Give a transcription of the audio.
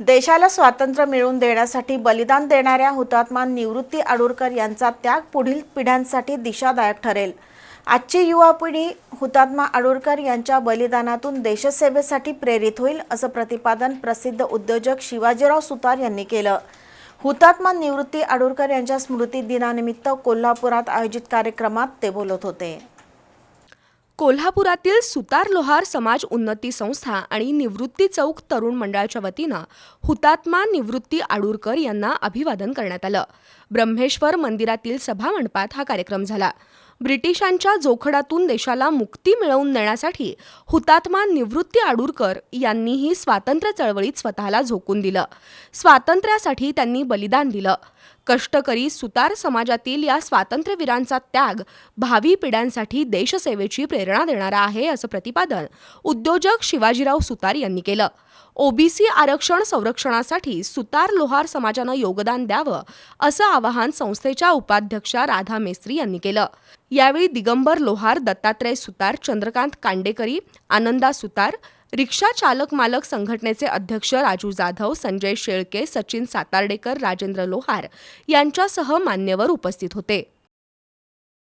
देशाला स्वातंत्र्य मिळवून देण्यासाठी बलिदान देणाऱ्या हुतात्मा निवृत्ती अडुरकर यांचा त्याग पुढील पिढ्यांसाठी दिशादायक ठरेल. आजची युवा पिढी हुतात्मा अडुरकर यांच्या बलिदानातून देशसेवेसाठी प्रेरित होईल असं प्रतिपादन प्रसिद्ध उद्योजक शिवाजीराव सुतार यांनी केलं. हुतात्मा निवृत्ती अडुरकर यांच्या स्मृती दिनानिमित्त कोल्हापुरात आयोजित कार्यक्रमात ते बोलत होते. कोल्हापुरातील सुतार लोहार समाज उन्नती संस्था आणि निवृत्ती चौक तरुण मंडळाच्या वतीनं हुतात्मा निवृत्ती आडूरकर यांना अभिवादन करण्यात आलं. ब्रह्मेश्वर मंदिरातील सभामंडपात हा कार्यक्रम झाला. ब्रिटिशांच्या जोखडातून देशाला मुक्ती मिळवून देण्यासाठी हुतात्मा निवृत्ती आडूरकर यांनीही स्वातंत्र्य चळवळीत स्वतःला झोकून दिलं. स्वातंत्र्यासाठी त्यांनी बलिदान दिलं. कष्टकरी सुतार समाजातील या स्वातंत्र्यवीरांचा त्याग भावी पिढ्यांसाठी देशसेवेची प्रेरणा देणारा आहे असं प्रतिपादन उद्योजक शिवाजीराव सुतार यांनी केलं. ओबीसी आरक्षण संरक्षणासाठी सुतार लोहार समाजानं योगदान द्यावं असं आवाहन संस्थेच्या उपाध्यक्षा राधा मेस्त्री यांनी केलं. यावेळी दिगंबर लोहार दत्तात्रय सुतार चंद्रकांत कांडेकरी आनंदा सुतार रिक्षा चालक मालक संघटनेचे अध्यक्ष राजू जाधव संजय शेळके सचिन सातार्डेकर राजेंद्र लोहार यांच्यासह मान्यवर उपस्थित होते.